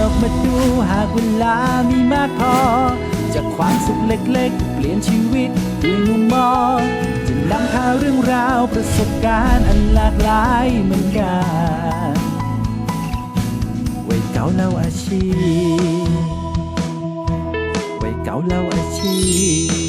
ออกมาดูหากเวลามีมากพอ จากความสุขเล็กๆ เปลี่ยนชีวิตด้วยมุมมองจะนำพาเรื่องราวประสบการณ์อันหลากหลายเหมือนกันวัยเก่าเล่าอาชีพวัยเก่าเล่าอาชีพ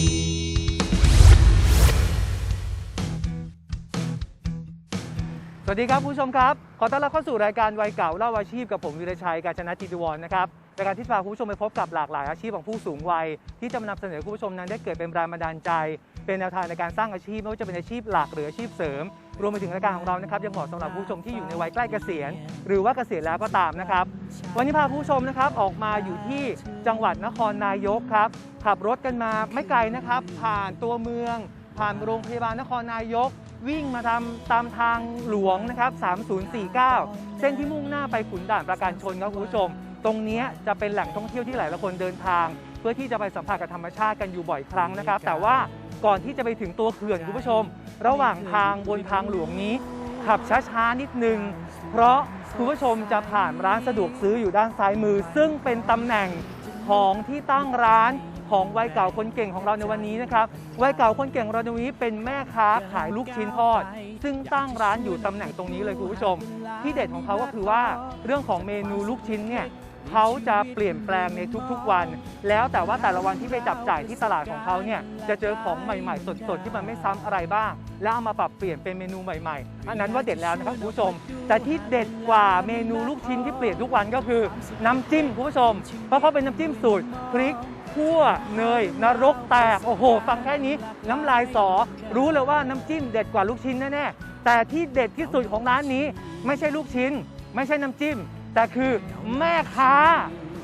สวัสดีครับผู้ชมครับ ขอต้อนรับเข้าสู่รายการวัยเก่าเล่าอาชีพกับผมวีรชัยกาญจนจิตวรนะครับรายการที่พาคุณผู้ชมไปพบกับหลากหลายอาชีพของผู้สูงวัย ที่จะมานำเสนอคุณผู้ชมนั้นได้เกิดเป็นแรงบันดาลใจ เป็นแนวทางในการสร้างอาชีพไม่ว่าจะเป็นอาชีพหลักหรืออาชีพเสริม รวมไปถึงรายการของเรานะครับยังเหมาะสำหรับผู้ชมที่อยู่ในวัยใกล้เกษียณ หรือว่าเกษียณแล้วก็ตามนะครับ วันนี้พาผู้ชมนะครับออกมาอยู่ที่จังหวัดนครนายกครับขับรถกันมาไม่ไกลนะครับ ผ่านตัวเมือง ผ่านโรงพยาบาลนครนายก วิ่งมาทำตามทางหลวงนะครับ 3049 เส้นที่มุ่งหน้าไปขุนด่านประการชนครับคุณผู้ชม ตรงเนี้ยจะเป็นแหล่งท่องเที่ยวที่หลายๆคนเดินทาง เพื่อที่จะไปสัมผัสกับธรรมชาติกันอยู่บ่อยครั้งนะครับ แต่ว่าก่อนที่จะไปถึงตัวเขื่อนคุณผู้ชม ระหว่างทางบนทางหลวงนี้ ขับช้าๆนิดนึง เพราะคุณผู้ชมจะผ่านร้านสะดวกซื้ออยู่ด้านซ้ายมือ ซึ่งเป็นตำแหน่งของที่ตั้งร้าน ของวัยเก่าคนเก่งของเราในวันนี้นะครับวัยเก่าคนเก่งของเราในวันนี้เป็นแม่ค้าขายลูกชิ้นทอด ซึ่งตั้งร้านอยู่ตำแหน่งตรงนี้เลยคุณผู้ชม ที่เด็ดของเขาก็คือว่าเรื่องของเมนูลูกชิ้นเนี่ยเขาจะเปลี่ยนแปลงในทุกๆวัน แล้วแต่ว่าแต่ละวันที่ไปจับจ่ายที่ตลาดของเขาเนี่ยจะเจอของใหม่ๆ สดๆ ที่มันไม่ซ้ำอะไรบ้าง แล้วเอามาปรับเปลี่ยนเป็นเมนูใหม่ๆ อันนั้นว่าเด็ดแล้วนะครับคุณผู้ชม แต่ที่เด็ดกว่าเมนูลูกชิ้นที่เปลี่ยนทุกวันก็คือน้ำจิ้มคุณผู้ชม เพราะเขาเป็นน้ำจิ้มสูตรพริก ขั่วเนยนรกแตกโอ้โห ฟังแค่นี้น้ำลายสอ รู้เลยว่าน้ำจิ้มเด็ดกว่าลูกชิ้นแน่ๆแต่ที่เด็ดที่สุดของร้านนี้ ไม่ใช่ลูกชิ้น ไม่ใช่น้ำจิ้ม แต่คือแม่ค้า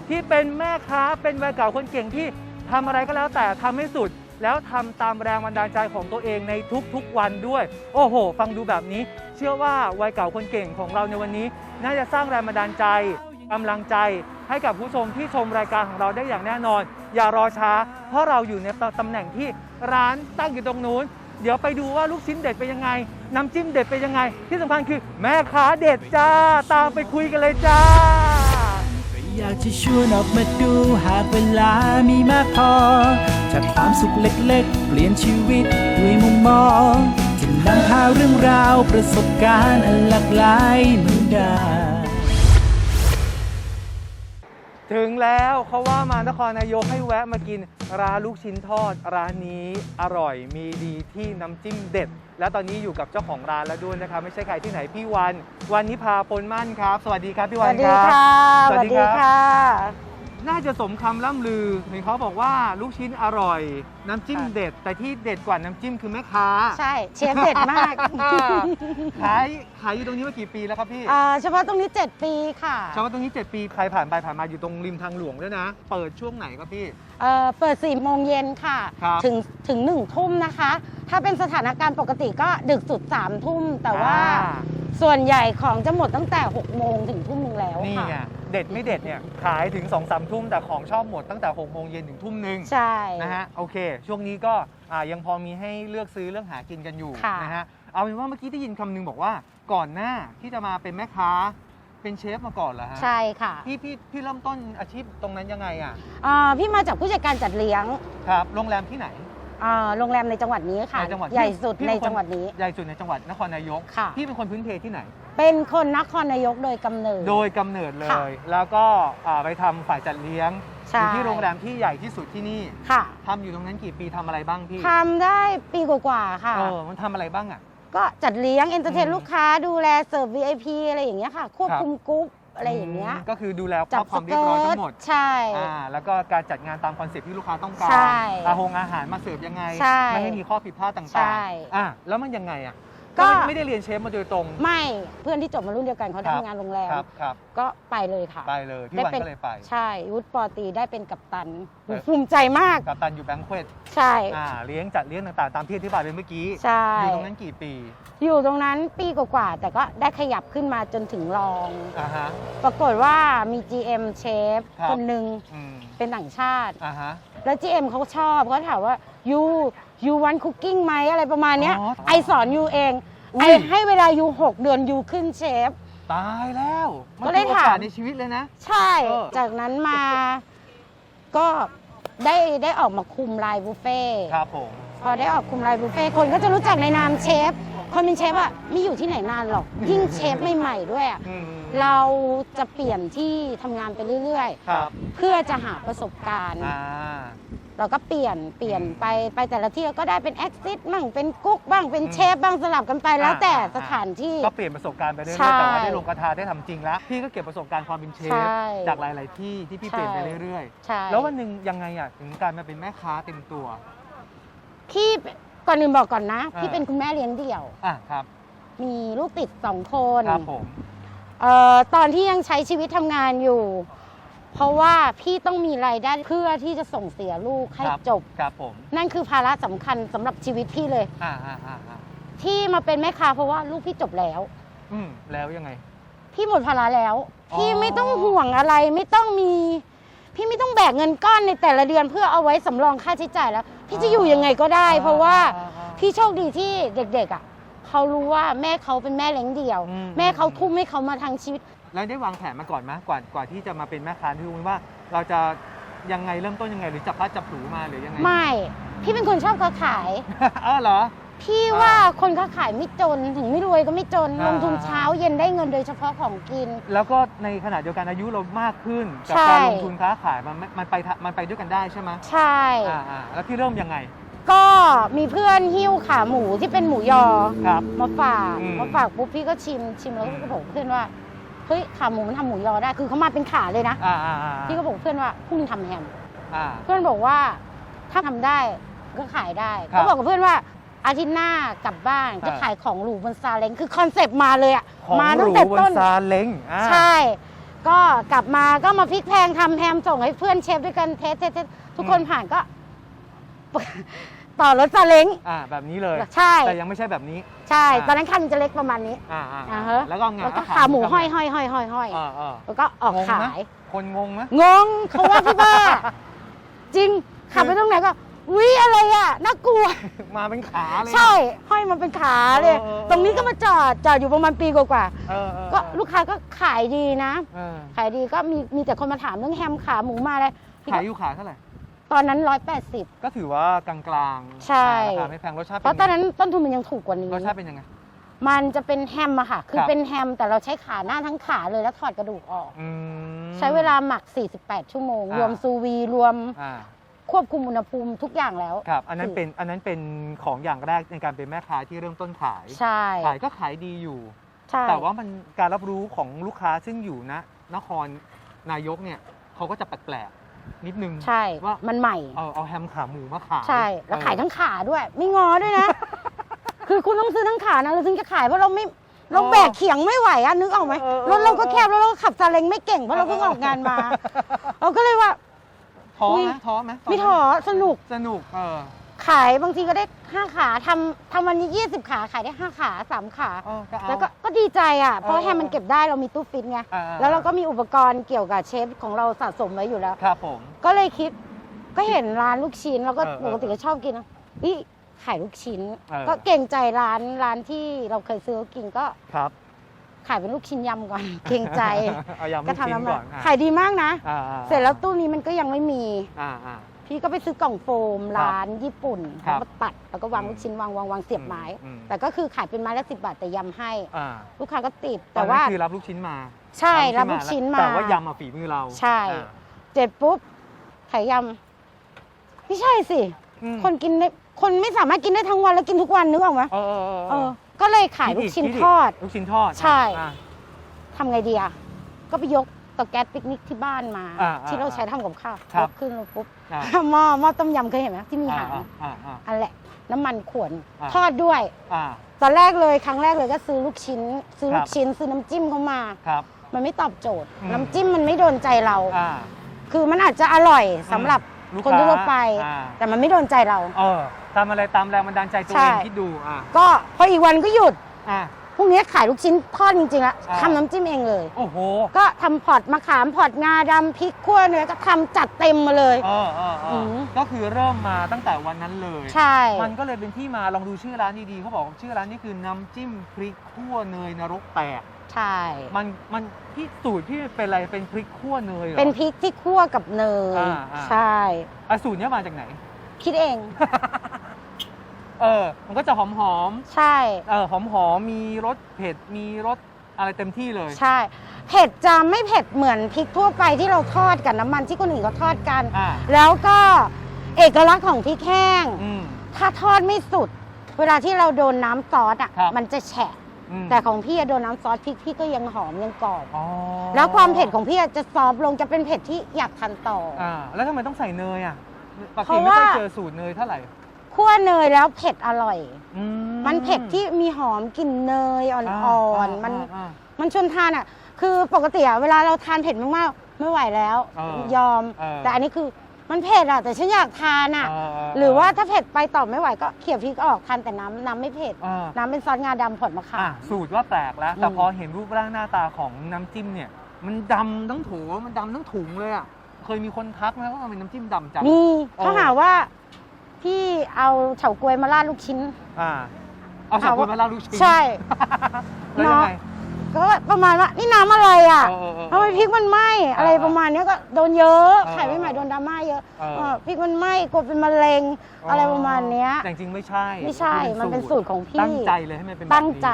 ที่เป็นแม่ค้าเป็นวัยเก่าคนเก่งที่ทำอะไรก็แล้วแต่ทำให้สุด แล้วทำตามแรงบันดาลใจของตัวเองในทุกๆวันด้วย โอ้โห ฟังดูแบบนี้ เชื่อว่าวัยเก่าคนเก่งของเราในวันนี้ น่าจะสร้างแรงบันดาลใจกำลังใจให้กับผู้ชมที่ชมรายการของเราได้อย่างแน่นอน อย่ารอช้า เพราะเราอยู่ในตำแหน่งที่ร้านตั้งอยู่ตรงนู้น เดี๋ยวไปดูว่าลูกชิ้นเด็ดเป็นยังไง น้ำจิ้มเด็ดเป็นยังไง ที่สำคัญคือแม่ค้าเด็ดจ้า ตามไปคุยกันเลยจ้า อยากจะชวนออกมาดูหากเวลามีมากพอ จากความสุขเล็กๆ เปลี่ยนชีวิตด้วยมุมมองจะนำพาเรื่องราวประสบการณ์อันหลากหลายมือนกั ถึงแล้วเขาว่ามานครนายกให้แวะมากินร้านลูกชิ้นทอดร้านนี้อร่อยมีดีที่น้ำจิ้มเด็ด และตอนนี้อยู่กับเจ้าของร้านแล้วด้วยนะครับไม่ใช่ใครที่ไหนพี่วัน วันนี้พาพลมั่นครับ สวัสดีครับพี่สวัวันสคดีรับ ค่ะ สวัสดีครับค่ะน่า จะสมคำล่ำลือเห็นเขาบอกว่าลูกชิ้นอร่อย น้ำจิ้มค่ะเด็ด แต่ที่เด็ดกว่าน้ำจิ้มคือแม่ค้า ใช่ เชฟเด็ดมากขายขายอยู่ตรงนี้มากี่ปีแล้วครับพี่อ่าเฉพาะตรงนี้ 7 ปีค่ะชาวบ้านตรงนี้ 7 ปีใครผ่านไปผ่านมาอยู่ตรงริมทางหลวงด้วยนะ เปิดช่วงไหนครับพี่เอ่อเปิด4โมงเย็นค่ะ ครับถึงถึง1ทุ่มนะคะ ถ้าเป็นสถานการณ์ปกติก็ดึกสุด3ทุ่มแต่ว่า อ่ส่วนใหญ่ของจะหมดตั้งแต่6โมงถึงทุ่มหนึงแล้วนี่ไงค่ะ เด็ดไม่เด็ดเนี่ยขายถึง2องสามทุ่มแต่ของชอบหมดตั้งแต่6กโมงเย็นถึงทุ่มหนึ่งใช่ นะฮะโอเค ช่วงนี้ก็อ่ายังพอมีให้เลือกซื้อเลือกหากินกันอยู่ค่ะ นะฮะเอาเป็นว่าเมื่อกี้ได้ยินคำนึงบอกว่าก่อนหน้าที่จะมาเป็นแม่ค้าเป็นเชฟมาก่อนเหรอฮะใช่ค่ะพี่พี่พี่เริ่มต้นอาชีพตรงนั้นยังไงอะอ่าพี่มาจากผู้จัดการจัดเลี้ยง ครับโรงแรมที่ไหน อ่าโรงแรมในจังหวัดนี้ค่ะ ในจังหวัดใหญ่สุดพี่ในเป็นคนจังหวัดนี้ ใหญ่สุดในจังหวัดนครนายก ค่ะ พี่เป็นคนพื้นเพที่ไหน เป็นคนนครนายกโดยกำเนิด โดยกำเนิดเลค่ะย แล้วก็อ่าไปทำฝ่ายจัดเลี้ยงอใช่ ยู่ที่โรงแรมที่ใหญ่ที่สุดที่นี่ค่ะทำอยู่ตรงนั้นกี่ปีทำอะไรบ้างพี่ทำได้ปีกว่าๆค่ะ เออมันทำอะไรบ้างอะ ก็จัดเลี้ยงเอนเตอร์เทนอืมลูกค้าดูแลเสิร์ฟ VIP อะไรอย่างเงี้ยค่ะ ควบคุมกรุ๊ป อะไรอย่างเงี้ยมก็คือดูแลจับความสเรียเกิบร้อยร์ทั้ตงหมดใช่ อ่าแล้วก็การจัดงานตามคอนเซ็ปต์ที่ลูกค้าต้องการใช่อาหงอาหารมาเสิร์ฟยังไง ใช่ไม่ให้มีข้อผิดพลาดต่างใช่ๆอะแล้วมันยังไงอะ ก็ก็ไม่ไม่ได้เรียนเชฟมาโดยตรง ไม่เพื่อนที่จบมารุ่นเดียวกันเขาครับทำงานโรงแรมครับครับก็ไปเลยค่ะ ไปเลยพี่ได้วันเป็นก็เลยไป ใช่วุฒิปอตรีได้เป็นกัปตันเออภูมิใจมากกับตันอยู่แบงค์เควตใช่อ่าเลี้ยงจัดเลี้ยงต่างๆ ตามที่อธิบายไปเมื่อกี้ใช่อยู่ตรงนั้นกี่ปี อยู่ตรงนั้นปีกว่าๆแต่ก็ได้ขยับขึ้นมาจนถึงรองอ่าฮะปรากฏว่ามี GM เชฟครับคนหนึ่งอืมเป็นต่างชาติอ่าฮะแล้ว GM เขาชอบเขาถามว่า ยูยูวันคุกกิ้งไหมอะไรประมาณเนี้ย อ๋อไอสอนยูเองอุ๊ไอย ให้เวลายูหกเดือนยูขึ้นเชฟ ตายแล้วมันก็เลยคือโอกาสถามในชีวิตเลยนะ ใช่ เออ จากนั้นมาก็ได้ได้ออกมาคุมไลน์บุฟเฟ่ต์ครับผม พอได้ออกคุมไลน์บุฟเฟ่ต์คนก็จะรู้จักในนามเชฟ คนเป็นเชฟอะไม่อยู่ที่ไหนนานหรอก ยิ่งเชฟใหม่ๆด้วยอะอืมเราจะเปลี่ยนที่ทำงานไปเรื่อยครับๆ เพื่อจะหาประสบการณ์ อ่า เราก็เปลี่ยนเปลี่ยนอืมไปไปแต่ละที่ก็ได้เป็นแอคซิสบ้างเป็นกุ๊กบ้างเป็นเชฟบ้างสลับกันไปแล้วแต่อ่าสถานที่ ก็เปลี่ยนประสบการณ์ไปเรื่อยใช่ๆแต่ว่าได้ลงกระทะได้ทำจริงแล้วพี่ก็เก็บประสบการณ์ความเป็นเชใช่ฟจากหลาย ๆ ที่ที่พี่ใช่เปลี่ยนไปเรื่อยใช่ๆ แล้ววันหนึ่งยังไงอะถึงการมาเป็นแม่ค้าเต็มตัว พี่ก่อนอื่นบอกก่อนนะอ่าพี่เป็นคุณแม่เลี้ยงเดี่ยว อะครับมีลูกติดสองคน ครับผม เอ่อตอนที่ยังใช้ชีวิตทำงานอยู่ เพราะว่าพี่ต้องมีรายได้เพื่อที่จะส่งเสียลูกให้ครับจบ ครับผมนั่นคือภาระสำคัญสำหรับชีวิตพี่เลย อ่าอ่าอ่าอ่าที่มาเป็นแม่ค้าเพราะว่าลูกพี่จบแล้ว อืมแล้วยังไง พี่หมดภาระแล้ว อ๋อ พี่ไม่ต้องห่วงอะไรไม่ต้องมี พี่ไม่ต้องแบกเงินก้อนในแต่ละเดือนเพื่อเอาไว้สำรองค่าใช้จ่ายแล้ว พี่จะอยู่ยังไงก็ได้ เพราะว่าอ่อ่าพี่โชคดีที่เด็กๆอะเขารู้ว่าแม่เขาเป็นแม่เลี้ยงเดี่ยว อืม แม่เขาทุ่มให้เขามาทางชีวิต แล้วได้วางแผนมาก่อนไหมกว่ากว่าที่จะมาเป็นแม่ค้าที่รู้ว่าเราจะยังไงเริ่มต้นยังไงหรือจับพลัดจับผลูมาหรือยังไง ไม่ พี่เป็นคนชอบค้าขายอ้าวเหรอ พี่ว่าคนค้าขายไม่จนถึงไม่รวยก็ไม่จนอ่าลงทุนเช้าเย็นได้เงินโดยเฉพาะของกิน แล้วก็ในขณะเดียวกันอายุเรามากขึ้นกับใช่ การลงทุนค้าขายมันไม่มันไปทะมันไปด้วยกันได้ใช่ไหมใช่ อ่าอ่าแล้วพี่เริ่มยังไงก็มีเพื่อนหิ้วขาหมูที่เป็นหมูยอ ครับ มาฝากอืมมาฝากปุ๊บพี่ก็ชิมชิมแล้วก็บอกเพื่อนว่า เฮ้ยขาหมูมันทำหมูยอได้คือเขามาเป็นขาเลยนะอ่าอ่าอ่าพี่ก็บอกเพื่อนว่าพรุ่งนี้ทำแฮม อ่า เพื่อนบอกว่าถ้าทำได้ก็ขายได้ครับก็บอกกับเพื่อนว่าอาทิตย์หน้ากลับบ้านอ่าจะขายของหรูบนซาเล้งคือคอนเซปต์มาเลยอะของมาหตั้รูงแต่บนต้นซาเล้งอ่าใช่ ก็กลับมาก็มาพลิกแพงทำแฮมส่งให้เพื่อนเชฟด้วยกันเทสเทสเทสทุกคนผ่านก็ ต่อรถซาเล้งอ่าแบบนี้เลย ใช่ แต่ยังไม่ใช่แบบนี้ ใช่อ่าตอนนั้นคันจะเล็กประมาณนี้อ่าอ่าอ่าฮะแล้วก็ไงแล้วก็ขขาหมูทำไงห้อยห้อยห้อยห้อยห้อยอ่าอ่าแล้วก็ออกงงขาไหมยคนงงไหมงงเขาว่าพี่บ้าจริงขับไปตรงไหนก็วิอะไรอะน่ากลัว มาเป็นขาเลย ใช่ ห้อยมาเป็นขาเลยเออเออเออตรงนี้ก็มาจอดจอดอยู่ประมาณปีกว่าเออเออๆก็ลูกค้าก็ขายดีนะเออขายดีก็มีมีแต่คนมาถามเรื่องแฮมขาหมูมาอะไรพี่ขายก็อยู่ขาเท่าไหร่ ตอนนั้นร้อยแปดสิบ ก็ถือว่ากลางๆใช่ ราคาไม่แพงรสชาติเพราะตอนนั้นต้นทุนมันยังถูกกว่านี้ รสชาติเป็นยังไง มันจะเป็นแฮมอะค่ะ คือครับ เป็นแฮมแต่เราใช้ขาหน้าทั้งขาเลยแล้วถอดกระดูกออก อืม ใช้เวลาหมัก 48 ชั่วโมง อ่าร รวมซูวีรวมอ่าควบคุมอุณหภูมิทุกอย่างแล้วครับ อันนั้นเป็นอันนั้นเป็นของอย่างแรกในการเป็นแม่ค้าที่เริ่มต้นขาย ใช่ขายก็ขายดีอยู่ ใช่แต่ว่ามันการรับรู้ของลูกค้าซึ่งอยู่นะนครนายกเนี่ยเขาก็จะแปลกๆ นิดนึงใช่ว่ามันใหม่ เอาเอาแฮมขาหมูมาขายใช่ แล้วเออขายทั้งขาด้วย ไม่งอด้วยนะ คือคุณต้องซื้อทั้งขานะเราถึงจะขายเพราะเราไม่เราแบกเขียงไม่ไหวอะนึกออกไหมเออเออรถเราก็แคบแล้วเราก็ขับซาเล้งไม่เก่งเพราะเราเพิ่งออกงานมาเราก็เลยว่าท้ออุ๊ไหมยท้อไหมตนไม่นั้นท้อสนุกสนุกเออ ขายบางทีก็ได้ห้าขาทำทำวันนี้ 20 ขาขายได้ห้าขาสามขา เออก็เอา แล้วก็ก็ดีใจอะ เพราะเออแฮมมันเก็บได้เรามีตู้ฟิตไง อ่าๆแล้วเราก็มีอุปกรณ์เกี่ยวกับเชฟของเราสะสมไว้อยู่แล้ว ครับผม ก็เลยคิดก็เห็นร้านลูกชิ้น แล้วก็เออเอปอกติก็ชอบกินนะนี่ขายลูกชิ้น เออ ก็เก่งใจร้านร้านที่เราเคยซื้อกินก็ครับขายเป็นลูกชิ้นยำก่อน เก่งใจเอายำลูก็กทำชิ้นแล้วก่มาอนอะขายดีมากนะ อ่าๆเสร็จแล้วตู้นี้มันก็ยังไม่มี อ่าอ่า พี่ก็ไปซื้อกล่องโฟมร้านญี่ปุ่นครับแล้วมาตัดแล้วก็วางอืมลูกชิ้นวางวางวางเสียบไม้ อืม แต่ก็คือขายเป็นไม้ละสิบบาทแต่ยำให้ อ่าลูกค้าก็ติดตอแต่นนั้นว่า คือรับลูกชิ้นมาใช่รับลูกชิ้นมาแต่ว่ายำมาฝีมือเราใช่ อ่าเสร็จปุ๊บขายยำไม่ใช่สิ อืมคนกินได้คนไม่สามารถกินได้ทั้งวันแล้วกินทุกวันนึกออกไหมเออเออเออเออก็เลยขายลูกชิ้นทอด ลูกชิ้นทอดใช่ อ่าทำไงดีอะก็ไปยก เตาแก๊สปิกนิกที่บ้านมา อ่าที่เราอ่าใช้ทำกับข้าวครับยกขึ้นแล้วปุ๊บอ่าหม้อหม้อต้มยำเคยเห็นไหมที่มีอ่าหางอ่าอ่า อันแหละ น้ำมันขวนอ่า ทอดด้วย อ่า ตอนแรกเลยครั้งแรกเลยก็ซื้อลูกชิ้น ซื้อครัลูบกชิ้นซื้อน้ำจิ้มเข้ามา ครับ มันไม่ตอบโจทย์ อืม น้ำจิ้มมันไม่โดนใจเรา อ่า คือมันอาจจะอร่อยสำหรับลูกคนค้าทั่วไป อ่า แต่มันไม่โดนใจเรา เออทำอะไรตามแรงบันดาลใจตัวใช่ เองคิดดูอ่าก็พออีกวันก็หยุด อ่า พรุ่งนี้ขายลูกชิ้นทอดจริงๆแล้วอ่า ทำน้ำจิ้มเองเลย โอ้โหก็ทำพอร์ตมะขามพอร์ตงาดำพริกขั่วเนื้อก็ทำจัดเต็มมาเลย เออเออเอออม ก็คือเริ่มมาตั้งแต่วันนั้นเลย ใช่ มันก็เลยเป็นที่มาลองดูชื่อร้านดีๆเขาบอกว่าชื่อร้านนี้คือน้ำจิ้มพริกขั่วเนยนรกแตก ใช่ มันมันพี่สูตรพี่เป็นอะไรเป็นพริกขั่วเนยเหรอ เป็นพริกที่คั่วกับเนยอ่าอ่า ใช่ อะสูตรเนี้ยมาจากไหน คิดเอง เออ มันก็จะหอมหอมใช่ ๆเออหอมหอมๆมีรสเผ็ดมีรสอะไรเต็มที่เลย ใช่ เผ็ดจะไม่เผ็ดเหมือนพริกทั่วไปที่เราทอดกับน้ำมันที่คนอื่นเขาทอดกัน อ่า แล้วก็เอกลักษณ์ของพริกแห้ง อืม ถ้าทอดไม่สุด เวลาที่เราโดนน้ำซอสอะ ครับ มันจะแฉะ อืมแต่ของพี่อะโดนน้ำซอสพริกพี่ก็ยังหอมยังกรอบ อ๋อแล้วความเผ็ดของพี่อะจะซอฟต์ลงจะเป็นเผ็ดที่อยากทานต่ออ อ่าแล้วทำไมต้องใส่เนยอะปกเพติราะไม่ค่อยว่าเจอสูตรเนยเท่าไหร่ คั่วเนยแล้วเผ็ดอร่อย อืมันเผ็ดที่มีหอมกลิ่นเนยอ่าอนๆ มันอ่าอ่า มันชวนทานอะ คือปกติอะเวลาเราทานเผ็ดมากๆ ไม่ไหวแล้ว เออยอม เออ แต่อันนี้คือมันเผ็ดอะ แต่ฉันอยากทานอะหรือว่าถ้าเผ็ดไปต่อไม่ไหวก็เขี่ยพริกออกทานแต่น้ำน้ำไม่เผ็ด อ่าน้ำเป็นซอสงาดำผดมะขาอะม สูตรว่าแปลกแล้ว แต่อืม พอเห็นรูปร่างหน้าตาของน้ำจิ้มเนี่ย มันดำทั้งโถมันดำทั้งถุงเลยอะ เคยมีคนทักไหมว่าทำไมน้ำจิ้มดำจังนี่เออเขาหาว่า พี่เอาเฉาก๊วยมาราดลูกชิ้น อ่า เอาสับหาปะว่ารดมาลาดลูกชิ้นใช่ แล้วยังไง ก็ประมาณว่านี่น้ำอะไรอะเออเออเออทำไมพริกมันไหม้อะไรเออประมาณเนี้ยก็โดนเยอะเออขายไม่ใหม่โดนดราม่าเยอะเออ เออพริกมันไหม้กลัวเป็นมะเร็งอะไรประมาณเนี้ย แต่จริงๆไม่ใช่ไม่ใช่มันเป็นสูตรของพี่ตั้งใจเลยให้มันเป็นแบบนี้ตั้งใจ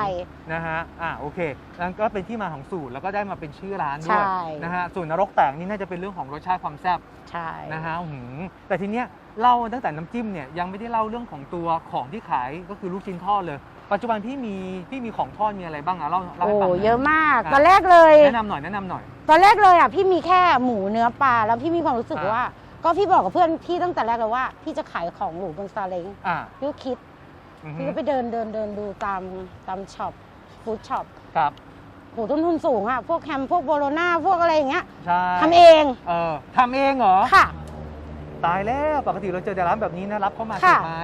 นะฮะอ่าโอเคนั่นก็เป็นที่มาของสูตรแล้วก็ได้มาเป็นชื่อร้านด้วยใช่ นะฮะส่วนนรกแตกนี่น่าจะเป็นเรื่องของรสชาติความแซ่บใช่ นะฮะหืมแต่ทีเนี้ยเล่าตั้งแต่น้ำจิ้มเนี่ยยังไม่ได้เล่าเรื่องของตัวของที่ขายก็คือลูกชิ้นทอดเลย ปัจจุบันพี่มีพี่มีของทอดมีอะไรบ้างอะเล่าเล่าโอ้ให้ฟังหน่เยอะมากอะตอนแรกเลย แนะนำหน่อยแนะนำหน่อย ตอนแรกเลยอะพี่มีแค่หมูเนื้อปลาแล้วพี่มีความรู้สึกอะว่า ก็พี่บอกกับเพื่อนพี่ตั้งแต่แรกเลยว่า พี่จะขายของหมูบนซาเล้งอ่าพี่ก็คิดอือฮึพี่ก็ไปเดินเดินเดินดูตามตามช็อปฟู้ดช็อปครับโหต้นทุนสูงอะพวกแฮมพวกโบโลน่าพวกอะไรอย่างเงี้ยใช่ทำเองเออทำเองเหรอ ค่ะ ตายแล้วปกติเราเจอแต่ร้านแบบนี้นะรับเข้ามาค่ะเก็บไม้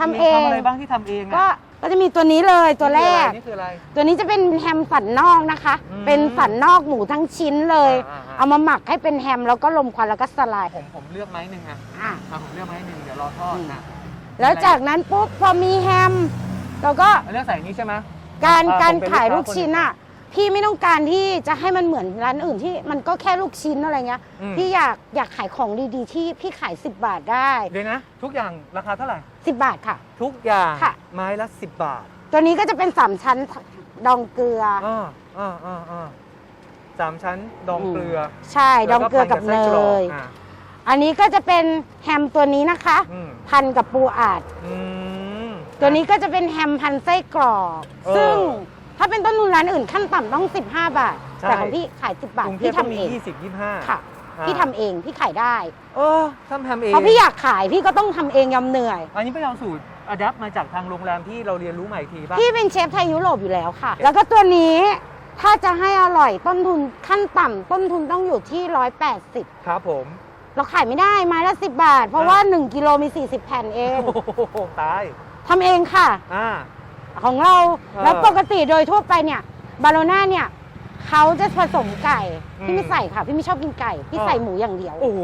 ทำเองทำอะไรบ้างที่ทำเองอะ ก็ก็จะมีตัวนี้เลยตัวแรก นี่คืออะไร ตัวนี้จะเป็นแฮมสันนอกนะคะ อืมเป็นสันนอกหมูทั้งชิ้นเลย อ่าอ่าเอามาหมักให้เป็นแฮมแล้วก็ลมควันแล้วก็สไลด์ผมผมเลือกไม้หนึ่งอะอะ อะผมเลือกไม้หนึ่งเดี๋ยวรอทอดอืม นะแล้วจากนั้นปุ๊บพอมีแฮมเราก็เลือกใส่อันนี้ใช่ไหม การอ่าการผมเป็นขายลูลูกกค้าชิ้นอะ พี่ไม่ต้องการที่จะให้มันเหมือนร้านอื่นที่มันก็แค่ลูกชิ้นอะไรเงี้ย อืม พี่อยากอยากขายของดีๆ ที่พี่ขาย 10 บาทได้ เดี๋ยวนะ ทุกอย่างราคาเท่าไหร่ 10 บาทค่ะ ทุกอย่างค่ะ ไม้ละ 10 บาทตัวนี้ก็จะเป็นสามชั้นดองเกลือออ่าอ่าอ่าอ่าสามชั้นดองเกลือใช่ดองเกลือกับเนแล้วพัไส้กรยอะอันนี้ก็จะเป็นแฮมตัวนี้นะคะ อืมพันกับปูอาดอืม ตัวนี้ก็จะเป็นแฮมพันไส้กรอก เออซึ่ง ถ้าเป็นต้นทุนร้านอื่นขั้นต่ำต้อง 15 บาท ใช่ แต่ของพี่ขาย 10 บาทกรุงเทพพี่ต้องทำมีเอง20 25ค่ะอ่าพี่ทำเองพี่ขายได้ เออทำทำเองเพราะพี่อยากขายพี่ก็ต้องทำเองยอมเหนื่อย อันนี้ไปเอาสูตรอัดแอปมาจากทางโรงแรมที่เราเรียนรู้ใหม่อีกทีป่ะ พี่เป็นเชฟไทยยุโรปอยู่แล้วค่ะ แล้วก็ตัวนี้ถ้าจะให้อร่อยต้นทุนขั้นต่ำต้นทุนต้องอยู่ที่ 180 ครับผม เราขายไม่ได้ไม้ละ 10 บาท เพราะว่า 1 กิโลมี 40 แผ่นเองโอ้โหตายทำเองค่ะ อ่า ของเรา เออแล้วปกติโดยทั่วไปเนี่ยบาโลน่าเนี่ยเขาจะผสมไก่อืมพี่ไม่ใส่ค่ะพี่ไม่ชอบกินไก่พี่เออ ใส่หมูอย่างเดียว โอ้โห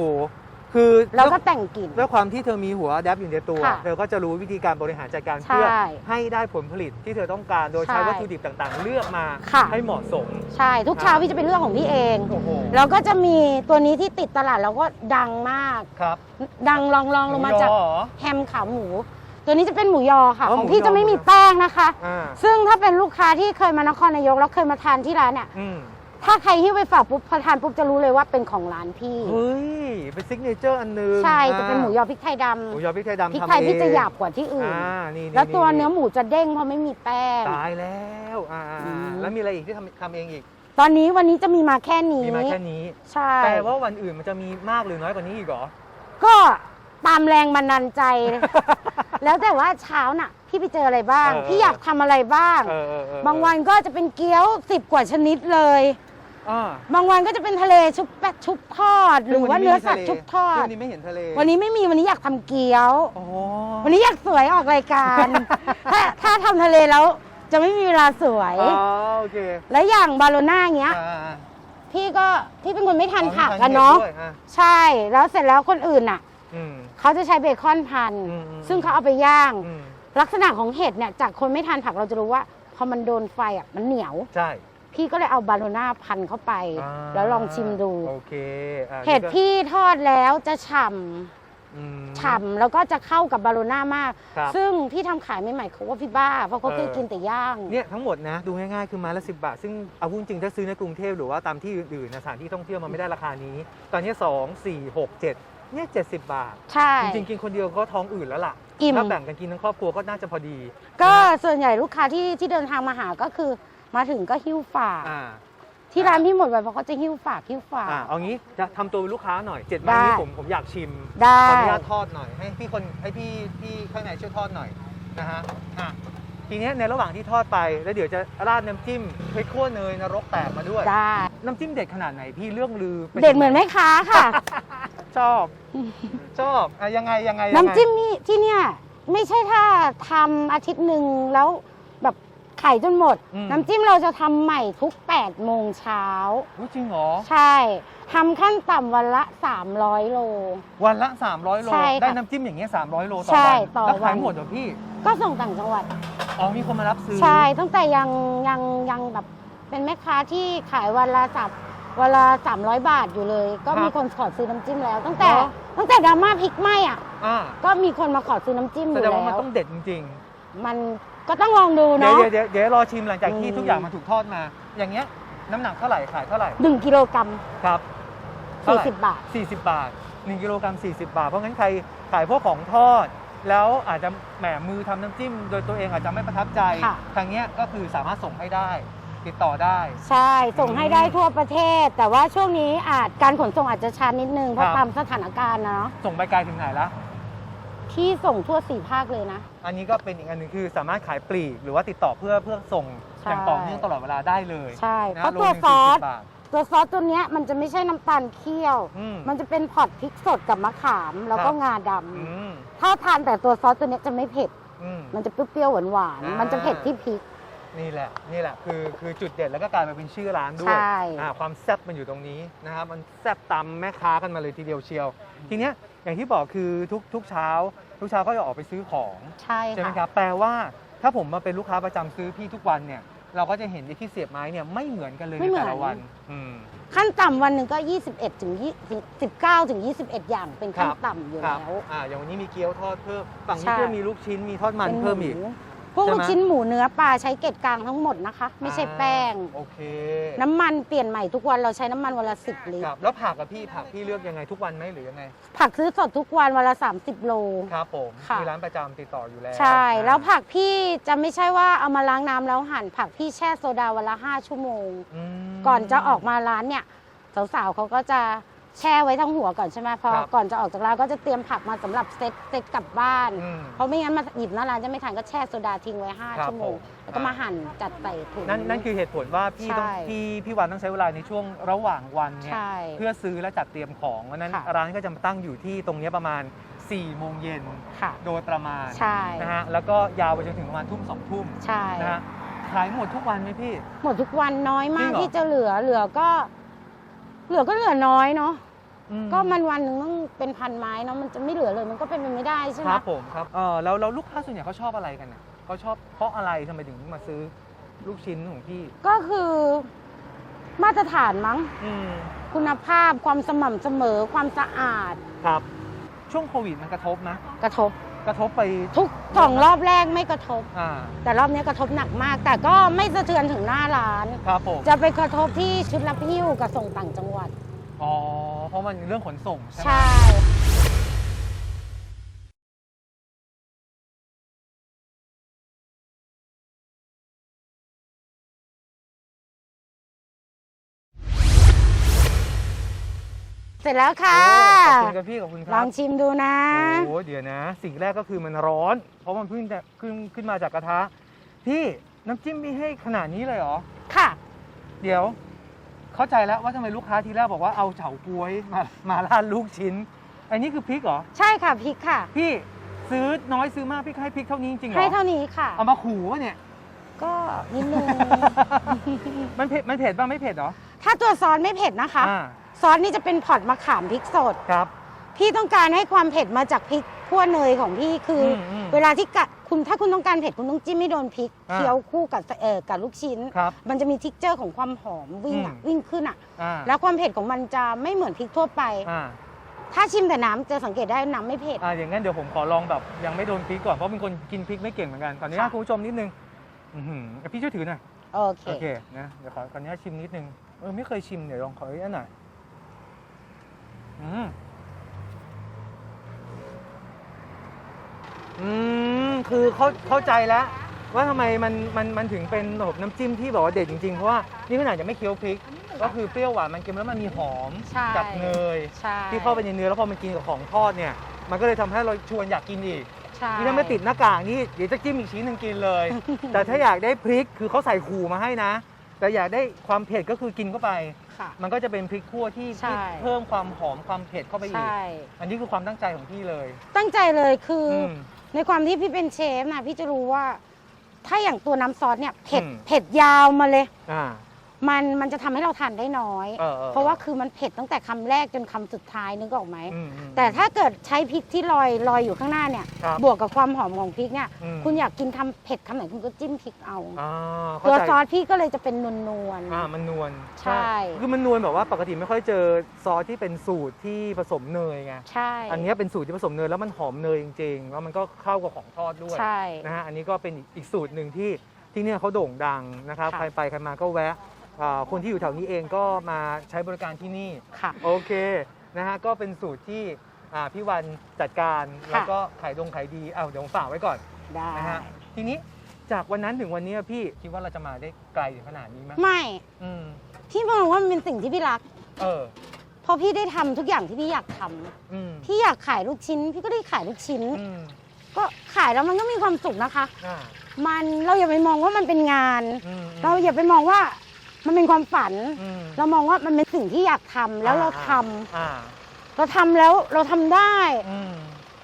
คือแล้วก็แต่งกลิ่น ด้วยความที่เธอมีหัวแดปอยู่ในตัว ค่ะเธอก็จะรู้วิธีการบริหารจัดการใช่เพื่อให้ได้ผลผลิตที่เธอต้องการโดยใช้ใช่วัตถุดิบต่างๆ เลือกมาค่ะ ให้เหมาะสมใช่ทุกเช้าพี่จะเป็นเรื่องของพี่เอง โอ้โหแล้วก็จะมีตัวนี้ที่ติดตลาดแล้วก็ดังมาก ครับดังลองลองลงมาจากหยอเหรอ แฮมขาหมู ตัวนี้จะเป็นหมูยอค่ะ อ๋อของหมูพี่ยอจะไม่หมูมียอแป้งนะคะ อ่า ซึ่งถ้าเป็นลูกค้าที่เคยมานครนายกแล้วเคยมาทานที่ร้านเนี่ย อืมถ้าใครที่ไปฝากปุ๊บพอทานปุ๊บจะรู้เลยว่าเป็นของร้านพี่ เฮ้ย เป็นซิกเนเจอร์อันหนึงใช่าจะเป็นหมูยอพริกไทยดหมูยอพริกไทยำดำพริกทำไทยพี่เองจะหยาบกว่าที่อื่น อ่านี่แล้วตัวเนื้อหมูจะเด้งเพราะไม่มีแป้ง ตายแล้วอ่าอ่าอืม แล้วมีอะไรอีกที่ทำทำเองอีก ตอนนี้วันนี้จะมีมาแค่นี้ มีมาแค่นี้ ใช่ แต่ว่าวันอื่นมันจะมีมากหรือน้อยกว่านี้อีกเหรอ ก็ ตามแรงบันดาลใจ แล้วแต่ว่าเช้าน่ะ พี่ไปเจออะไรบ้าง เออพี่อยากทำอะไรบ้าง เออเออเออ บางวันก็จะเป็นเกี๊ยวสิบกว่าชนิดเลย อ่าบางวันก็จะเป็นทะเลชุบแปะชุบทอด หรือว่าเนื้อสัตว์ชุบทอด วันนี้ไม่เห็นทะเลวันนี้ไม่มีวันนี้อยากทำเกี๊ยว โอ้โหวันนี้อยากสวยออกรายการ ถ้าถ้าทำทะเลแล้วจะไม่มีเวลาสวย อ๋อโอเคและอย่างบาโลน่าอย่างเงี้ยอ่าพี่ก็พี่เป็นคนไม่ทานอ๋อผักมีกันเนาะด้วยอ่ ใช่แล้วเสร็จแล้วคนอื่นน่ะอืม เขาจะใช้เบคอนพันอืมอืม ซึ่งเขาเอาไปย่าง อืมลักษณะของเห็ดเนี่ยจากคนไม่ทานผักเราจะรู้ว่า พอมันโดนไฟอะมันเหนียว ใช่พี่ก็เลยเอาบาโลน่าพันเข้าไป อ่าแล้วลองชิมดู โอเคอ่าเห็ดนี่ก็พี่ทอดแล้วจะฉ่อืมำฉ่ำแล้วก็จะเข้ากับบาโลน่ามาก ครับซึ่งพี่ทำขายใหม่ๆเขาว่าพี่บ้า เพราะเขาเคยเออ กินแต่ย่าง เนี่ยทั้งหมดนะดูง่ายๆคือไม้ละ10บาท ซึ่งเอาพูดจริงถ้าซื้อในกรุงเทพหรือว่าตามที่อื่นๆนะสถานที่ท่องเที่ยวมันไม่ได้ราคานี้ ตอนนี้ 2 4 6 7 เนี่ย70บาท ใช่ จริงๆ กินคนเดียวก็ท้องอื่นแล้วล่ะอิ่ม ถ้าแบ่งกันกินทั้งครอบครัวก็น่าจะพอดีก็ส่วนใหญ่ลูกค้าที่ที่เดินทางมาหาก็คือ มาถึงก็หิ้วฝาก อ่า ที่ร้านพี่หมดไปเพราะเขาจะหิ้วฝากหิ้วฝาก อ่าเอางี้จะทำตัวเป็นลูกค้าหน่อยเจ็ดไม้ได้ นี้ผมผมอยากชิมได้ขออนุญาตทอดหน่อยให้พี่คนให้พี่พี่ข้างในช่วยทอดหน่อยนะฮะอะ ทีเนี้ยในระหว่างที่ทอดไป แล้วเดี๋ยวจะราดน้ำจิ้มพริกขั่วเนยนรกแตกมาด้วย ได้น้ำจิ้มเด็ดขนาดไหนพี่เรื่องลือป็เด็ดเหมือนแม่ค้าค่ะ ชอบ ชอบอะยังไงยังไงยังไงน้ำจิ้มนี่ที่เนี่ย ไม่ใช่ถ้าทำอาทิตย์หนึ่งแล้วแบบขายจนหมดอืมน้ำจิ้มเราจะทำใหม่ทุก8โมงเช้า รู้จริงเหรอ ใช่ทำขั้นต่ำวันละ 300 โล วันละ 300 โล ใช่ค่ะได้น้ำจิ้มอย่างเงี้ย300 โลต่อใช่วันต่อแล้วขายวันหมดเหรอพี่ ก็ส่งต่างจังหวัด อ๋อมีคนมารับซื้อ ใช่ ตั้งแต่ยังยังยังแบบเป็นแม่ค้าที่ขายวันละสับวันละ300 บาทอยู่เลย ก็มีคนขอซื้อน้ำจิ้มแล้ว ตั้งแต่ตั้งแต่ดราม่าพริกไหม้อะ อ่าก็มีคนมาขอซื้อน้ำจิ้มอแสยู่ดแล้งว่ามันวต้องเด็ดจริงมันก็ต้องลองดูๆ เดี๋ยวเนาะ เดี๋ยวเดี๋ยวรอชิมหลังจากที่อืม ทุกอย่างมันถูกทอดมา อย่างเงี้ยน้ำหนักเท่าไหร่ขายเท่าไหร่ หนึ่งกิโลกรัมครับ 40 บาท 40 บาท 1 กิโลกรัม 40 บาท เพราะงั้นใครขายพวกของทอด แล้วอาจจะแหมมือทำน้ำจิ้ม โดยตัวเองอาจจะไม่ประทับใจ ค่ะ ทางเนี้ยก็คือสามารถส่งให้ได้ ติดต่อได้ ใช่ ส่งให้ได้ทั่วประเทศ แต่ว่าช่วงนี้อาจการขนส่งอาจจะช้านิดนึง เพครัราะบตามสถานการณ์นะเนาะส่งไปไกลถึงไหนละ ที่ส่งทั่วสี่ภาคเลยนะ อันนี้ก็เป็นอีกอันหนึ่งคือสามารถขายปลีกหรือว่าติดต่อเพื่อเพื่อส่งใช่ อย่างต่อเนื่องตลอดเวลาได้เลยใช่ นะเพราะโลตัวหนึ่งซอส 40บาท ตัวซอสตัวเนี้ยมันจะไม่ใช่น้ำตาลเคี่ยว อืมมันจะเป็นพอร์ตพริกสดกับมะขามแล้วก็ครับ งาดอืมำถ้าทานแต่ตัวซอสตัวเนี้ยจะไม่เผ็ด อืม มันจะเปรี้ยวๆหวานอ่าๆมันจะเผ็ดที่พริก นี่แหละนี่แหละคือคือจุดเด่นแล้วก็กลายมาเป็นชื่อร้านด้วยใช่ อ่าความแซ่บมันอยู่ตรงนี้นะครับมันแซ่บตามแม่ค้ากันมาเลยทีเดียวเชียว ทีเนี้ยอย่างที่บอกคือทุกทุกเช้า ทุกเช้าก็จะออกไปซื้อของใช่ใช่ไหมค่ะครับแปลว่าถ้าผมมาเป็นลูกค้าประจำซื้อพี่ทุกวันเนี่ย เราก็จะเห็นที่เสียบไม้เนี่ยไม่เหมือนกันเลยในแต่ละวันอืม ขั้นต่ำวันหนึ่งก็ 21ถึง20 19ถึง21 อย่างเป็นขั้นครับ ต่ำอยู่ครับแล้วอ่าอย่างวันนี้มีเกี๊ยวทอดเพิ่มฝั่งนี้ใช่ก็มีลูกชิ้นมีทอดมันป็เพิ่มอีกห พวกใช่ลูไหมกชิ้นหมูเนื้อปลาใช้เกล็ดกลางทั้งหมดนะคะ ไม่ใช่แป้ง โอเคน้ำมันเปลี่ยนใหม่ทุกวันเราใช้น้ำมันวันละ10ลิตคร รับแล้วผักกับพี่ผักพี่เลือกยังไงทุกวันไหมหรือยังไงผักซื้อสดทุกวันวันละ 30 โล ครับผมค่ะ มีร้านประจำติดต่ออยู่แล้วใช่ อ่าแล้วผักพี่จะไม่ใช่ว่าเอามาล้างน้ำแล้วหั่น ผักพี่แช่โซดาวันละ 5 ชั่วโมงมก่อนจะออกมาร้านเนี่ย สาวๆเขาก็จะ แช่ไว้ทั้งหัวก่อนใช่ไหมพอครับก่อนจะออกจากร้านก็จะเตรียมผักมาสำหรับเซตเซตกลับบ้าน อืมเพราะไม่งั้นมาหยิบหน้าร้านจะไม่ทันก็แช่โซดาทิ้งไว้ครับ5ชั่วโมง ผมแล้วก็มาหั่นจัดใส่ถุง นั่นนั่นคือเหตุผลว่าพี่ต้องใช่พี่พี่วันต้องใช้เวลาในช่วงระหว่างวันเนี่ยใช่เพื่อซื้อและจัดเตรียมของวันนั้นค่ะ ร้านก็จะมาตั้งอยู่ที่ตรงเนี้ยประมาณ4โมงเย็นค่ะ โดยประมาณใช่ นะฮะแล้วก็ยาวไปจนถึงประมาณทุ่มสองทุ่มใช่ นะฮะขายหมดทุกวันไหมพี่ หมดทุกวันน้อยมาจริกงเหรอที่จะเหลือเหลือก็ เหลือก็เหลือน้อยเนาะอืก็มันวันหนึ่งต้องเป็นพันไม้เนาะมันจะไม่เหลือเลยมันก็เป็นไปไม่ได้ใช่ไหคมรับผมครับเออแล้วแล้วลูกค้าส่วนใหญ่เขาชอบอะไรกันน่ะเขาชอบเพราะอะไรทำไมถึงมาซื้อลูกชิ้นของพี่ ก็คือมาตรฐานมั้ง อืมคุณภาพความสม่ำเสมอความสะอาดครับ ช่วงโควิดมันกระทบนะ กระทบ กระทบไปทุกสองรอบแรกไม่กระทบ อ่าแต่รอบนี้กระทบหนักมาก แต่ก็ไม่สะเทือนถึงหน้าร้าน ครับผมจะไปกระทบที่ชุดรับหิ้วกับส่งต่างจังหวัด อ๋อเพราะมันเรื่องขนส่งใช่ไหม ใช่ เสร็จแล้วค่ะ โอ้ขอบคุณครับพี่ขอบคุณคลรัอบงชิมดูนะ โอ้เดี๋ยวนะ สิ่งแรกก็คือมันร้อน เพราะมันเพิ่งจะขึ้นขึ้นมาจากกระทะ พี่น้ำจิ้มมีให้ขนาดนี้เลยเหรอ ค่ะ เดี๋ยว เข้าใจแล้วว่าทำไมลูกค้าทีแรกบอกว่าเอาเฉาก๊วยมามาราดลูกชิ้น อันนี้คือพริกเหรอ ใช่ค่ะพริกค่ะ พี่ซื้อน้อยซื้อมากพี่ให้พริกเท่านี้จริงๆเหรอให้เท่านี้ค่ะ เอามาขู่วะเนี่ย ก็นิดนึง มันเผ็ดมันเผ็ดบ้างไม่เผ็ดเหรอถ้าตัวซอสไม่เผ็ดนะคะ อ่า ซอสนี่จะเป็นพอร์ตมะขามพริกสด ครับ พี่ต้องการให้ความเผ็ดมาจากพริกขั่วเนยของพี่คืออมอืมเวลาที่กะคุณถ้าคุณต้องการเผ็ดคุณต้องจิ้มไม่โดนพริกอ่า เคี้ยวคู่กับเอ่อกับลูกชิ้น ครับ มันจะมีทิกเจอร์ของความหอมวิ่งอะอืม วิ่งขึ้นอะอ่าแล้วความเผ็ดของมันจะไม่เหมือนพริกทั่วไป อ่าถ้าชิมแต่น้ำจะสังเกตได้น้ำไม่เผ็ด อ่าอย่างงั้นเดี๋ยวผมขอลองแบบยังไม่โดนพริกก่อนเพราะเป็นคนกินพริกไม่เก่งเหมือนกันขออนุญาตค่ะ คุณผู้ชมนิดนึงอื้อหือพี่ช่วยถือหน่อย โอเค โอเคนะเดี๋ยวขอขออนุญาตชิมนิดนึงเออไม่เคยชิมเดี๋ยวลองขออนุญาตหน่อย อืมอืมคือเข้าเข้าใจแล้ว ว่าทำไมมันมันมันถึงเป็นแบบน้ำจิ้มที่แบบว่าเด็ดจริงๆ เพราะว่านี่ขนาดจะไม่เคี้ยวพริก ก็คือเปรี้ยวหวานมันเค็มแล้วมันมีหอมใช่ จากเนยใช่ที่เข้าไปในเนื้อแล้วพอมันกินกับของทอดเนี่ย มันก็เลยทำให้เราชวนอยากกินอีกใช่นี่ถ้าไม่ติดหน้ากากนี่เดี๋ยวจะจิ้มอีกชิ้นหนึ่งกินเลย แต่ถ้าอยากได้พริกคือเขาใส่ขู่มาให้นะ แต่อยากได้ความเผ็ดก็คือกินเข้าไป ค่ะ มันก็จะเป็นพริกคั่วที่ใช่ ที่เพิ่มความหอมความเผ็ดเข้าไปอีก ใช่ อันนี้คือความตั้งใจของพี่เลยตั้งใจเลยคืออม ในความที่พี่เป็นเชฟนะพี่จะรู้ว่า ถ้าอย่างตัวน้ำซอสเนี่ยเผ็ดอืม เผ็ดยาวมาเลย อ่า มันมันจะทำให้เราทานได้น้อย เออออเพราะว่าคือมันเผ็ดตั้งแต่คำแรกจนคำสุดท้ายนึกออกไหมอืมอืม แต่ถ้าเกิดใช้พริกที่ลอยลอยอยู่ข้างหน้าเนี่ยครับบวกกับความหอมของพริกเนี่ยอืม คุณอยากกินคำเผ็ดคำไหนคุณก็จิ้มพริกเอา อ่าเข้าตัวใจซอสพี่ก็เลยจะเป็นนวล อ่ามันนวลใช่ คือมันนวลแบบว่าปกติไม่ค่อยเจอซอสที่เป็นสูตรที่ผสมเนยไงๆใช่อันเนี้ยเป็นสูตรที่ผสมเนยแล้วมันหอมเนยจริงๆแล้วมันก็เข้ากับของทอดด้วย ใช่ นะฮะอันนี้ก็เป็นอีกสูตรหนึ่งที่ที่เนี่ยเขาโด่งดังนะครับค่ะ ใครไปใครมาก็แวะ อ่าคนที่อยู่แถวนี้เองก็มาใช้บริการที่นี่ ค่ะ โอเคนะฮะก็เป็นสูตรที่อ่าพี่วันจัดการแล้วก็ขายดงขายดีเอาเดี๋ยวผมฝากไว้ก่อนได้ นะฮะทีนี้จากวันนั้นถึงวันนี้อะพี่คิดว่าเราจะมาได้ไกลถึงขนาดนี้ไหมไม่ อืมพี่มองว่ามันเป็นสิ่งที่พี่รัก เออเพราะพี่ได้ทำทุกอย่างที่พี่อยากทำอืมพี่อยากขายลูกชิ้น พี่ก็ได้ขายลูกชิ้น อืมก็ขายแล้วมันก็มีความสุขนะคะ อ่ามันเราอย่าไปมองว่ามันเป็นงาน อืมเราอย่าไปมองว่า มันเป็นความฝัน อืมเรามองว่ามันเป็นสิ่งที่อยากทำแล้วเราทำอ่าเราทำแล้วเราทำได้ อืม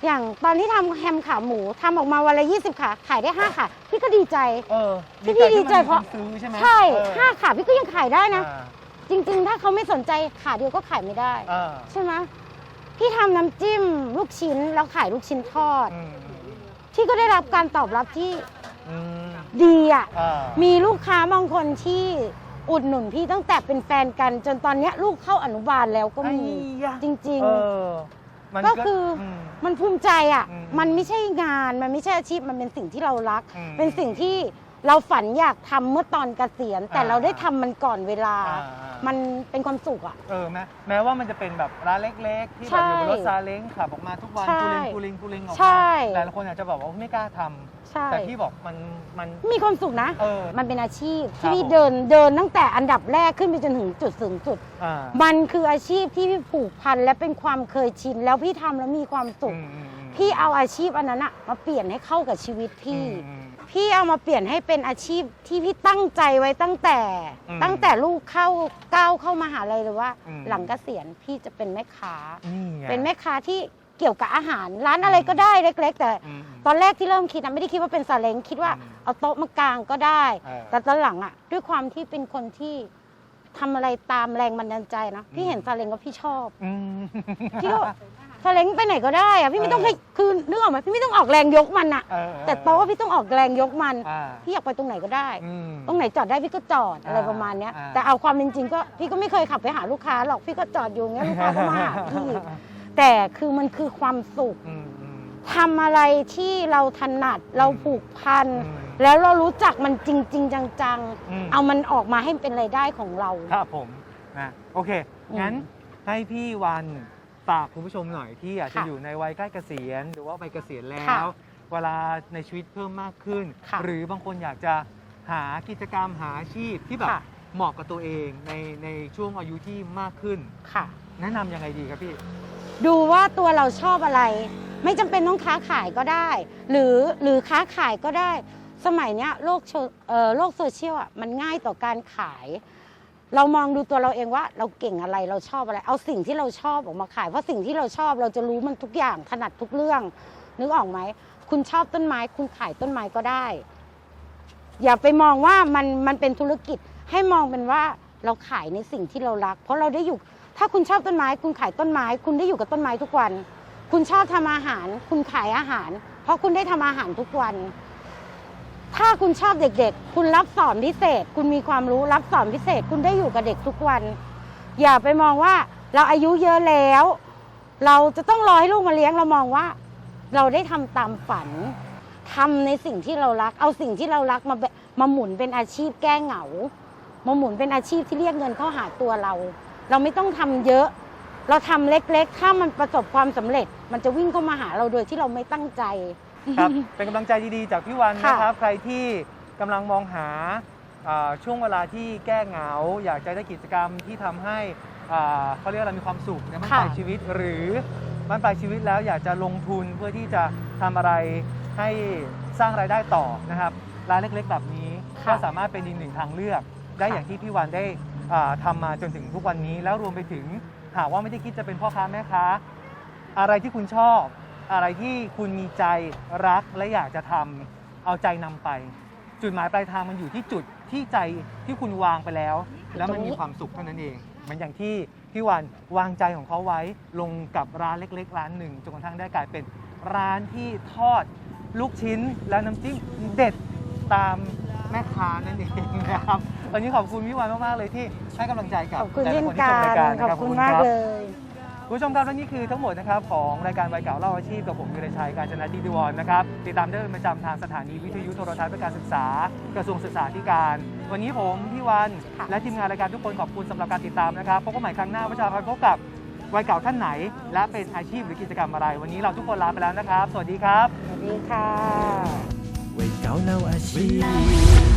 อย่างตอนที่ทำแฮมขาหมูทำออกมาวันละ20ขาขายได้5ขาพี่ก็ดีใจ เออที่พี่ดีใจที่มันมีเพราะคนซื้อใช่ไหมใช่เออห้าขาพี่ก็ยังขายได้นะอ่าจริง ๆ ถ้าเขาไม่สนใจขาเดียวก็ขายไม่ได้ อ่าใช่ไหมพี่ทำน้ำจิ้มลูกชิ้นแล้วขายลูกชิ้นทอด อืมพี่ก็ได้รับการตอบรับที่อืมดีอะ อ่ามีลูกค้าบางคนที่ อุดหนุนพี่ตั้งแต่เป็นแฟนกัน จนตอนเนี้ยลูกเข้าอนุบาลแล้วก็มีไอ้ยะ จริง เออมันก็คืออมๆมันภูมิใจอะ อืมมันไม่ใช่งานมันไม่ใช่อาชีพมันเป็นสิ่งที่เรารัก อืมเป็นสิ่งที่ เราฝันอยากทำเมื่อตอนเกษียณ แต่อ่า เราได้ทำมันก่อนเวลา อ่ามันเป็นความสุขอะเออแม้แม้ว่ามันจะเป็นแบบร้านเล็กๆ ที่ใช่แบบอยู่บนรถซาเล้งขับออกมาทุกวันใช่กูลิงกูลิงกูลิงออกใช่ มาแต่ละคนอาจจะแบบว่าไม่กล้าทำใช่ แต่พี่บอกมันมัน มีความสุขนะ เออ มันเป็นอาชีพครับที่พี่ผม เดินเดินตั้งแต่อันดับแรกขึ้นไปจนถึงจุดสูงสุด อ่ามันคืออาชีพที่พี่ผูกพันและเป็นความเคยชิน แล้วพี่ทำแล้วมีความสุข อืมอืมอืมพี่เอาอาชีพอันนั้นอะมาเปลี่ยนให้เข้ากับชีวิตพี่ อืม พี่เอามาเปลี่ยนให้เป็นอาชีพที่พี่ตั้งใจไว้ตั้งแต่ อืมตั้งแต่ลูกเข้าก้าวเข้ามาหาลัยเลยว่า อืม หลังเกษียณพี่จะเป็นแม่ค้า นี่ไง เป็นแม่ค้าที่เกี่ยวกับอาหาร ร้านอะไรก็ได้เล็ก ๆ แต่ อืม ตอนแรกที่เริ่มคิดนะไม่ได้คิดว่าเป็นซาเล้งคิดว่าอืมเอาโต๊ะมากางก็ได้ เออแต่ตอนหลังอะด้วยความที่เป็นคนที่ทำอะไรตามแรงบันดาลใจนะพี่อืม เห็นซาเล้งก็พี่ชอบ อืม พี่ก็ ซาเล้งไปไหนก็ได้อะพี่ไม่ต้องเออให้คือนึกออกไหมพี่ไม่ต้องออกแรงยกมันอะเออแต่โต๊ะพี่ต้องออกแรงยกมัน อ่า พี่อยากไปตรงไหนก็ได้ อืม ตรงไหนจอดได้พี่ก็จอดอะไรอ่าประมาณเนี้ย อ่าแต่เอาความเป็นจริงก็พี่ก็ไม่เคยขับไปหาลูกค้าหรอกพี่ก็จอดอยู่งั้นลูกค้าก็มาหาพี่ แต่คือมันคือความสุขอืมอืม ทำอะไรที่เราถนัดเราผูกพันอืมแล้วเรารู้จักมันจริง ๆ จังอืม ๆ เอามันออกมาให้เป็นรายได้ของเรา ครับผมนะโอเคอืมงั้นให้พี่วัน ฝากคุณผู้ชมหน่อยที่อาจจะค่ะอยู่ในวัยใกล้เกษียณ หรือว่าไปเกษียณแล้ค่ะว เวลาในชีวิตเพิ่มมากขึ้น ค่ะหรือบางคนอยากจะหากิจกรรมหาอาชีพที่แบบค่ะ เหมาะกับตัวเองในในช่วงอายุที่มากขึ้น ค่ะ แนะนำยังไงดีครับพี่ ดูว่าตัวเราชอบอะไร ไม่จำเป็นต้องค้าขายก็ได้ หรือหรือค้าขายก็ได้ สมัยเนี้ยโลกโซเอ่อโลกโซเชียลอะมันง่ายต่อการขาย เรามองดูตัวเราเองว่าเราเก่งอะไรเราชอบอะไร เอาสิ่งที่เราชอบออกมาขาย เพราะสิ่งที่เราชอบเราจะรู้มันทุกอย่างถนัดทุกเรื่อง นึกออกไหมคุณชอบต้นไม้ คุณขายต้นไม้ก็ได้ อย่าไปมองว่ามันมันเป็นธุรกิจให้มองเป็นว่าเราขายในสิ่งที่เรารัก เพราะเราได้อยู่ ถ้าคุณชอบต้นไม้ คุณขายต้นไม้ คุณได้อยู่กับต้นไม้ทุกวัน คุณชอบทำอาหาร คุณขายอาหาร เพราะคุณได้ทำอาหารทุกวัน ถ้าคุณชอบเด็กๆ คุณรับสอนพิเศษ คุณมีความรู้รับสอนพิเศษ คุณได้อยู่กับเด็กทุกวัน อย่าไปมองว่าเราอายุเยอะแล้ว เราจะต้องรอให้ลูกมาเลี้ยงเรามองว่า เราได้ทำตามฝันทำในสิ่งที่เรารัก เอาสิ่งที่เรารักมาแบบมาหมุนเป็นอาชีพแก้เหงา มาหมุนเป็นอาชีพที่เรียกเงินเข้าหาตัวเรา เราไม่ต้องทำเยอะ เราทำเล็กๆ ถ้ามันประสบความสำเร็จ มันจะวิ่งเข้ามาหาเราโดยที่เราไม่ตั้งใจ ครับ เป็นกำลังใจดีๆจากพี่วันค่ะนะครับ ใครที่กำลังมองหาอ่าช่วงเวลาที่แก้เหงา อยากจะได้กิจกรรมที่ทำให้อ่าเขาเรียกอะไรมีความสุขในบ้านปลายชีวิต หรือบ้านปลายชีวิตแล้วอยากจะลงทุนเพื่อที่จะทำอะไรให้สร้างรายได้ต่อนะครับร้านเล็กๆแบบนี้ค่ะก็สามารถเป็นอีกหนึ่งทางเลือก ได้อย่างที่พี่วันได้อ่าทำมาจนถึงทุกวันนี้ แล้วรวมไปถึงหากว่าไม่ได้คิดจะเป็นพ่อค้าแม่ค้า อะไรที่คุณชอบ อะไรที่คุณมีใจรักและอยากจะทำเอาใจนำไป จุดหมายปลายทางมันอยู่ที่จุดที่ใจที่คุณวางไปแล้ว แล้วมันมีความสุขเท่านั้นเองเหมันอย่างที่พี่วันวางใจของเขาไว้ลงกับร้านเล็ก ๆ ร้านหนึ่งจนกระทั่งได้กลายเป็นร้านที่ทอดลูกชิ้นและน้ำจิ้มเด็ดตามแม่ค้านั่นเองนะครับวันนี้ขอบคุณพี่วันมากๆเลยที่ให้กำลังใจกับขอบคุณแต่ละเช่นคนที่กัชมนรายการขอบนะรัคุณรัมากบเลย คุณผู้ชมครับและนี่คือทั้งหมดนะครับของรายการวัยเก่าเล่าอาชีพกับผมยุรชัยการชนะทิติวรนะครับติดตามได้เป็นประจำทางสถานีวิทยุโทรทัศน์เพื่อการศึกษา กระทรวงศึกษาธิการ วันนี้ผมพี่วันค่ะและทีมงานรายการทุกคนขอบคุณสำหรับการติดตามนะครับพบกันใหม่ครั้งหน้าว่าจะพาพบกับวัยเก่าท่านไหน และเป็นอาชีพหรือกิจกรรมอะไร วันนี้เราทุกคนลาไปแล้วนะครับ สวัสดีครับ สวัสดีค่ะวัยเก่าเล่าอาชีพ